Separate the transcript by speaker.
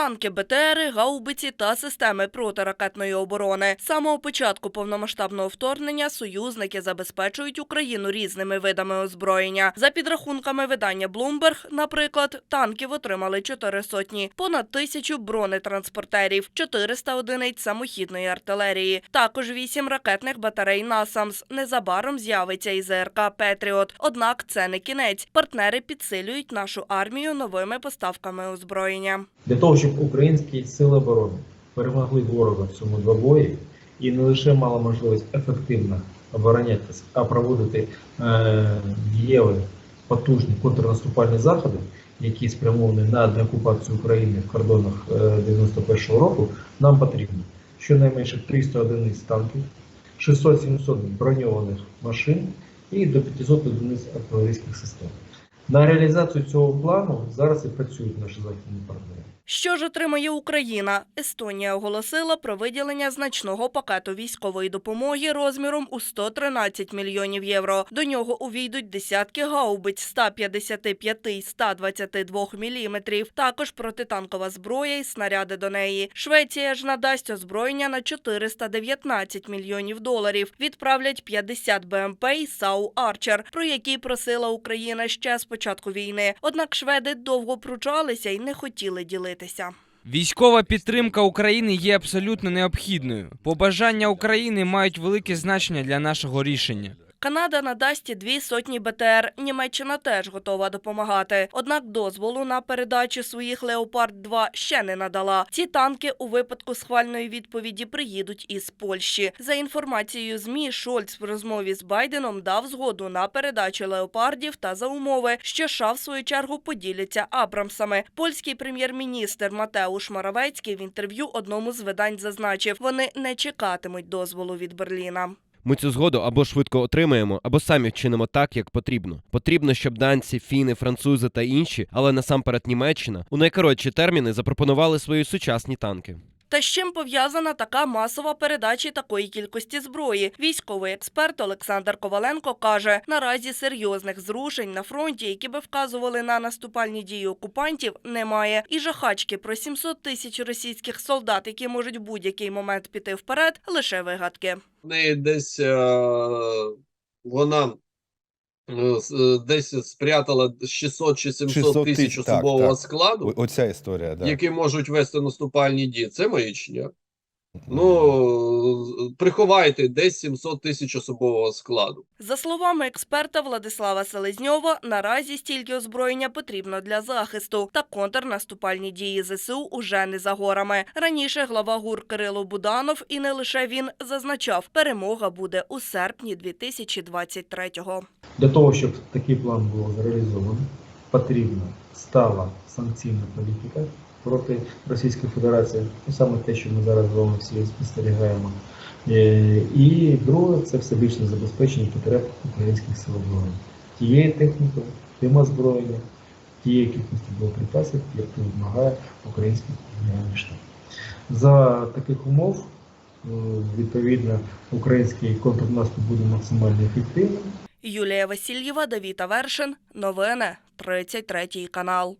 Speaker 1: танки, БТРи, гаубиці та системи протиракетної оборони. З самого початку повномасштабного вторгнення союзники забезпечують Україну різними видами озброєння. За підрахунками видання Bloomberg, наприклад, танків отримали чотири сотні, понад тисячу бронетранспортерів, 400 одиниць самохідної артилерії, також вісім ракетних батарей «Насамс». Незабаром з'явиться і ЗРК Петріот. Однак це не кінець. Партнери підсилюють нашу армію новими поставками озброєння.
Speaker 2: для того, щоб українські сили оборони перемогли ворога в цьому двобої і не лише мали можливість ефективно оборонятися, а проводити е, дієві потужні контрнаступальні заходи, які спрямовані на деокупацію України в кордонах е, 91-го року, нам потрібно щонайменше 300 одиниць танків, 600-700 броньованих машин і до 500 одиниць артилерійських систем. На реалізацію цього плану зараз і працюють наші західні партнери.
Speaker 1: Що ж отримає Україна? Естонія оголосила про виділення значного пакету військової допомоги розміром у 113 мільйонів євро. До нього увійдуть десятки гаубиць 155 і 122 міліметрів. Також протитанкова зброя і снаряди до неї. Швеція ж надасть озброєння на 419 мільйонів доларів. Відправлять 50 БМП і САУ Арчер, про які просила Україна ще з початку війни. Однак шведи довго пручалися і не хотіли ділитися.
Speaker 3: Військова підтримка України є абсолютно необхідною. Побажання України мають велике значення для нашого рішення.
Speaker 1: Канада надасть дві сотні БТР. Німеччина теж готова допомагати. Однак дозволу на передачу своїх Леопард 2 ще не надала. Ці танки у випадку схвальної відповіді приїдуть із Польщі. За інформацією змі, Шольц в розмові з Байденом дав згоду на передачу леопардів та за умови, що США в свою чергу поділяться Абрамсами. Польський прем'єр-міністр Матеуш Моравецький в інтерв'ю одному з видань зазначив, вони не чекатимуть дозволу від Берліна.
Speaker 4: Ми цю згоду або швидко отримаємо, або самі вчинимо так, як потрібно. Потрібно, щоб данці, фіни, французи та інші, але насамперед Німеччина, у найкоротші терміни запропонували свої сучасні танки.
Speaker 1: Та з чим пов'язана така масова передача такої кількості зброї? Військовий експерт Олександр Коваленко каже: наразі серйозних зрушень на фронті, які би вказували на наступальні дії окупантів, немає. І жахачки про 700 тисяч російських солдат, які можуть в будь-який момент піти вперед, лише вигадки.
Speaker 5: в десь е, вона десь спрятала 600 чи 700
Speaker 6: 600
Speaker 5: тисяч
Speaker 6: особового так, так.
Speaker 5: складу,
Speaker 6: О- Оця історія, да.
Speaker 5: які можуть вести наступальні дії. Це маячня. Ну приховайте десь 700 тисяч особового складу.
Speaker 1: За словами експерта Владислава Селезньова, наразі стільки озброєння потрібно для захисту, та контрнаступальні дії ЗСУ уже не за горами. Раніше глава ГУР Кирило Буданов і не лише він зазначав, перемога буде у серпні 2023-го.
Speaker 2: Для того, щоб такий план був зреалізований, потрібна стала санкційна політика проти Російської Федерації, ну, саме те, що ми зараз з вами всі спостерігаємо. Е, І друге це всебічне забезпечення потреб українських сил оборони. Тієї техніки, тим озброєння, тієї кількості боєприпасів, яку вимагає український генеральний штаб. За таких умов, е, відповідно, український контрнаступ буде максимально ефективним.
Speaker 1: Юлія Васильєва, Давід Авершин. Новини 33 канал.